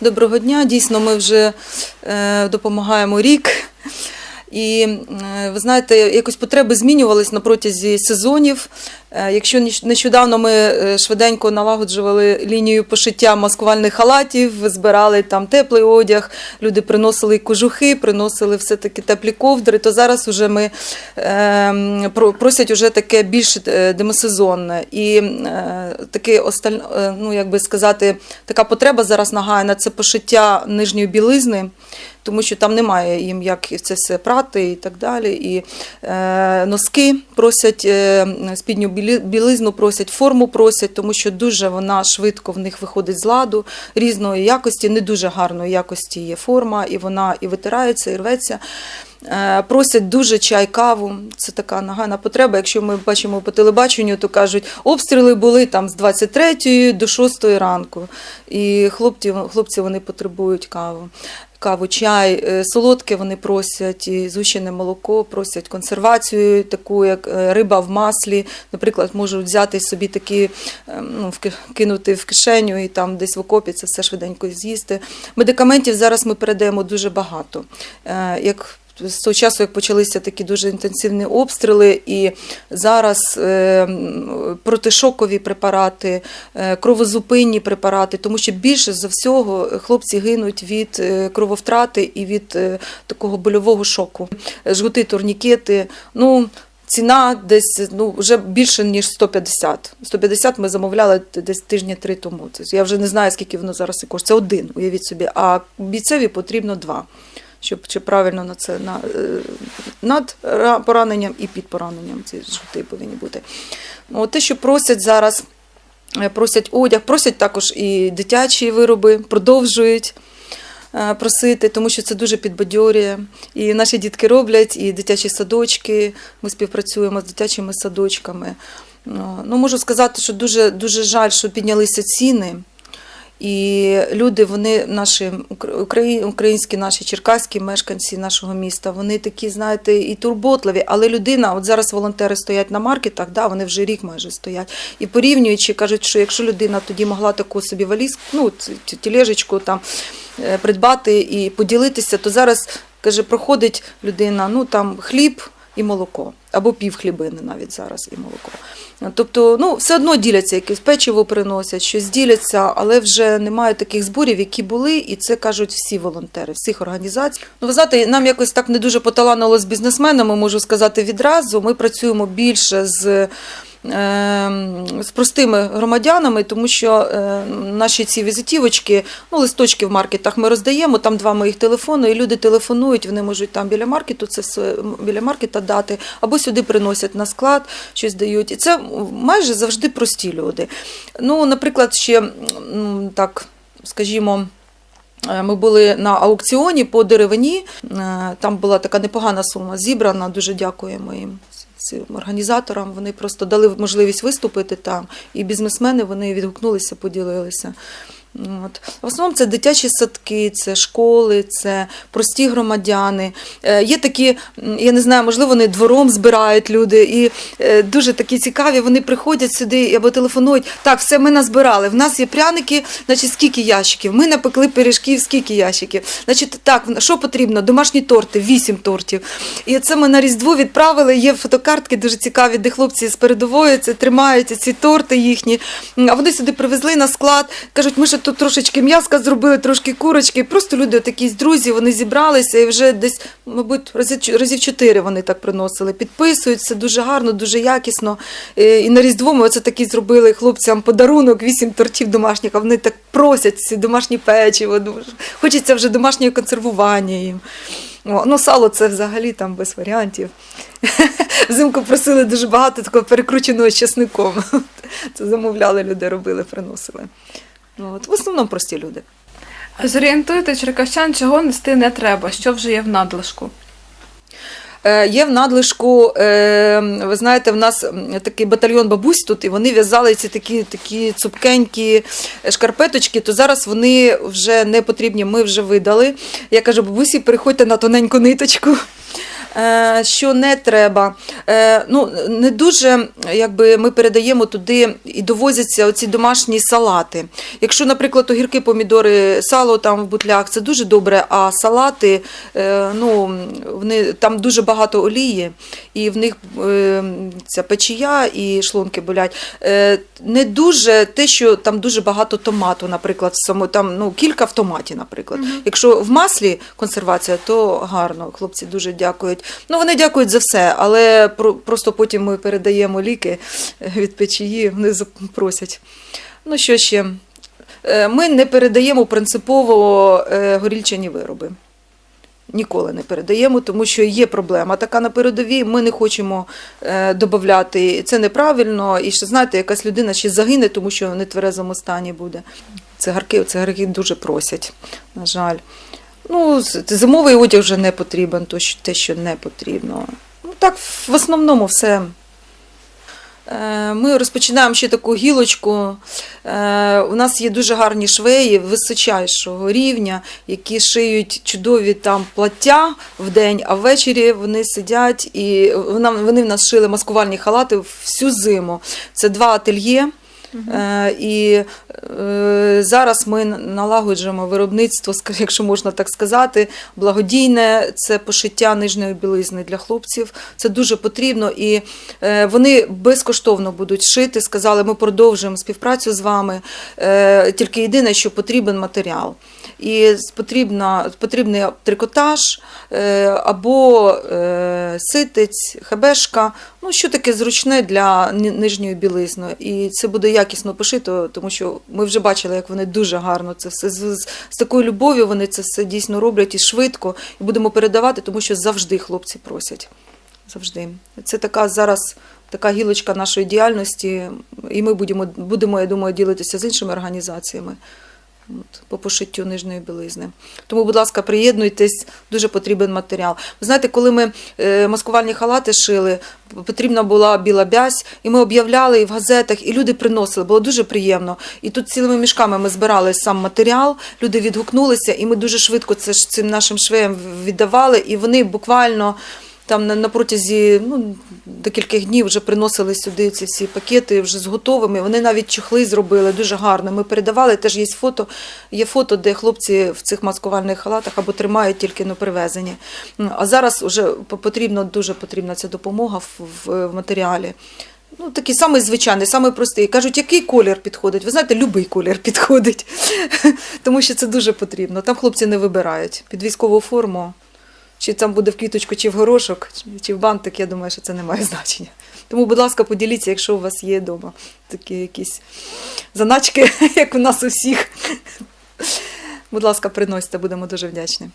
Доброго дня. Дійсно, ми вже е, допомагаємо рік. І е, ви знаєте, якось потреби змінювались на протязі сезонів. Е, Якщо нещодавно ми е, швиденько налагоджували лінію пошиття маскувальних халатів, збирали там теплий одяг, люди приносили кожухи, приносили все-таки теплі ковдри, то зараз уже ми е, просять уже таке більш е, демосезонне. І е, таке осталь, ну, як би сказати, така потреба зараз нагайна це пошиття нижньої білизни тому що там немає їм як це все прати і так далі. І е, носки просять, е, спідню білизну просять, форму просять, тому що дуже вона швидко в них виходить з ладу різної якості, не дуже гарної якості є форма, і вона і витирається, і рветься. Е, Просять дуже чай, каву. Це така нагальна потреба. Якщо ми бачимо по телебаченню, то кажуть, обстріли були там з 23 до 6 ранку. І хлопці, хлопці вони потребують каву. Каву, чай, е, солодке вони просять, і зущене молоко, просять консервацію, таку як е, риба в маслі. Наприклад, можуть взяти собі такі, е, ну, кинути в кишеню і там десь в окопі це все швиденько з'їсти. Медикаментів зараз ми передаємо дуже багато. Е, Як з того часу, як почалися такі дуже інтенсивні обстріли, і зараз е, протишокові препарати, е, кровозупинні препарати, тому що більше за всього хлопці гинуть від е, крововтрати і від такого больового шоку. Жгути, турнікети. Ну, Ціна десь ну, вже більше, ніж 150. 150 ми замовляли десь тижні три тому. Тобто я вже не знаю, скільки воно зараз і коштує. Це один, уявіть собі. А бійцеві потрібно два щоб чи правильно на це на, е, над пораненням і під пораненням ці жгути повинні бути. Ну, От те, що просять зараз, е, просять одяг, просять також і дитячі вироби, продовжують. е, Просити, тому що це дуже підбадьорює. І наші дітки роблять, і дитячі садочки. Ми співпрацюємо з дитячими садочками. Ну, Ну, можу сказати, що дуже, дуже жаль, що піднялися ціни. І люди, вони наші украї- українські, наші черкаські мешканці нашого міста, вони такі, знаєте, і турботливі. Але людина, от зараз волонтери стоять на маркетах, да, вони вже рік майже стоять. І порівнюючи, кажуть, що якщо людина тоді могла таку собі валізку, ну, тілежечку там е, придбати і поділитися, то зараз каже, проходить людина, ну там хліб і молоко, або пів хлібини навіть зараз і молоко. Тобто, ну, все одно діляться, якесь печиво приносять, щось діляться, але вже немає таких зборів, які були, і це кажуть всі волонтери, всіх організацій. Ну, ви знаєте, нам якось так не дуже поталанило з бізнесменами, можу сказати відразу. Ми працюємо більше з. Ем, З простими громадянами, тому що е, наші ці візитівочки, ну листочки в маркетах ми роздаємо. Там два моїх телефони, і люди телефонують. Вони можуть там біля маркету це біля маркета дати, або сюди приносять на склад, щось дають. І це майже завжди прості люди. Ну, наприклад, ще так, скажімо. Е, Ми були на аукціоні по деревині. Е, Там була така непогана сума зібрана. Дуже дякуємо їм. Цим організаторам вони просто дали можливість виступити там, і бізнесмени вони відгукнулися, поділилися. От. В основному це дитячі садки, це школи, це прості громадяни. Е, Є такі, я не знаю, можливо, вони двором збирають люди, і е, дуже такі цікаві. Вони приходять сюди або телефонують. Так, все ми назбирали. В нас є пряники, значить, скільки ящиків. Ми напекли пиріжків, скільки ящиків. Значить, так, що потрібно? Домашні торти, вісім тортів. І це ми на Різдво відправили. Є фотокартки дуже цікаві, де хлопці з передової це тримають ці торти їхні. А вони сюди привезли на склад. Кажуть, ми ще тут трошечки м'яска зробили, трошки курочки. Просто люди, такі друзі, вони зібралися і вже десь, мабуть, разів, чотири вони так приносили. Підписують, все дуже гарно, дуже якісно. Е, І на Різдво ми оце такий зробили хлопцям подарунок, вісім тортів домашніх, а вони так просять ці домашні печиво. Хочеться вже домашнє консервування їм. Ну, сало це взагалі там без варіантів. Взимку просили дуже багато такого перекрученого з чесником. Це замовляли люди, робили, приносили. Ну, От, в основному прості люди. Зорієнтуйте черкащан, чого нести не треба, що вже є в надлишку. Е, Є в надлишку, е, ви знаєте, в нас такий батальйон бабусь тут, і вони в'язали ці такі, такі цупкенькі шкарпеточки, то зараз вони вже не потрібні, ми вже видали. Я кажу, бабусі, переходьте на тоненьку ниточку. Е, Що не треба? Е, Ну, не дуже якби, ми передаємо туди і довозяться оці домашні салати. Якщо, наприклад, огірки, помідори, сало там в бутлях, це дуже добре, а салати, е, ну, вони, там дуже багато олії, і в них ця печія і шлунки болять. Не дуже те, що там дуже багато томату, наприклад, само, там, ну, кілька в томаті, наприклад. Якщо в маслі консервація, то гарно. Хлопці дуже дякують. Ну, вони дякують за все, але просто потім ми передаємо ліки від печії, вони просять. Ну, що ще? Е, Ми не передаємо принципово е, горільчані вироби. Ніколи не передаємо, тому що є проблема така на передовій. Ми не хочемо е, додати. Це неправильно. І ще знаєте, якась людина ще загине, тому що в нетверезому стані буде. Цигарки, цигарки дуже просять, на жаль. Ну, зимовий одяг вже не потрібен, то що- те, що не потрібно. Ну так, в основному все. Е, Ми розпочинаємо ще таку гілочку. Е, У нас є дуже гарні швеї височайшого рівня, які шиють чудові там плаття в день, а ввечері вони сидять і вони в нас шили маскувальні халати всю зиму. Це два ательє. Е, І е, зараз ми налагоджуємо виробництво, якщо можна так сказати, благодійне це пошиття нижньої білизни для хлопців. Це дуже потрібно, і е, вони безкоштовно будуть шити. Сказали, ми продовжуємо співпрацю з вами. Тільки єдине, що потрібен матеріал. І потрібна, потрібний трикотаж е, або е, ситець, хебешка. Ну, що таке зручне для нижньої білизни. І це буде якісно пошито, тому що ми вже бачили, як вони дуже гарно це все з, з, з такою любов'ю вони це все дійсно роблять і швидко. І будемо передавати, тому що завжди хлопці просять. Завжди. Це така зараз така гілочка нашої діяльності, і ми будемо, будемо, я думаю, ділитися з іншими організаціями. От, по пошиттю нижньої білизни. Тому, будь ласка, приєднуйтесь, дуже потрібен матеріал. Ви знаєте, коли ми е, маскувальні халати шили, потрібна була біла бязь, і ми об'являли і в газетах, і люди приносили, було дуже приємно. І тут цілими мішками ми збирали сам матеріал, люди відгукнулися, і ми дуже швидко це ж цим нашим швеям віддавали, і вони буквально. Там на, на протязі ну, декількох днів вже приносили сюди ці всі пакети вже з готовими. Вони навіть чохли зробили дуже гарно. Ми передавали, теж є фото, є фото, де хлопці в цих маскувальних халатах або тримають тільки ну, привезені. А зараз вже потрібно, дуже потрібна ця допомога в, матеріалі. Ну, такий самий звичайний, самий простий. Кажуть, який колір підходить? Ви знаєте, будь-який колір підходить, тому що це дуже потрібно. Там хлопці не вибирають під військову форму. Чи там буде в квіточку, чи в горошок, чи- в бантик, я думаю, що це не має значення. Тому, будь ласка, поділіться, якщо у вас є вдома такі якісь заначки, як у нас у всіх. Будь ласка, приносьте, будемо дуже вдячні.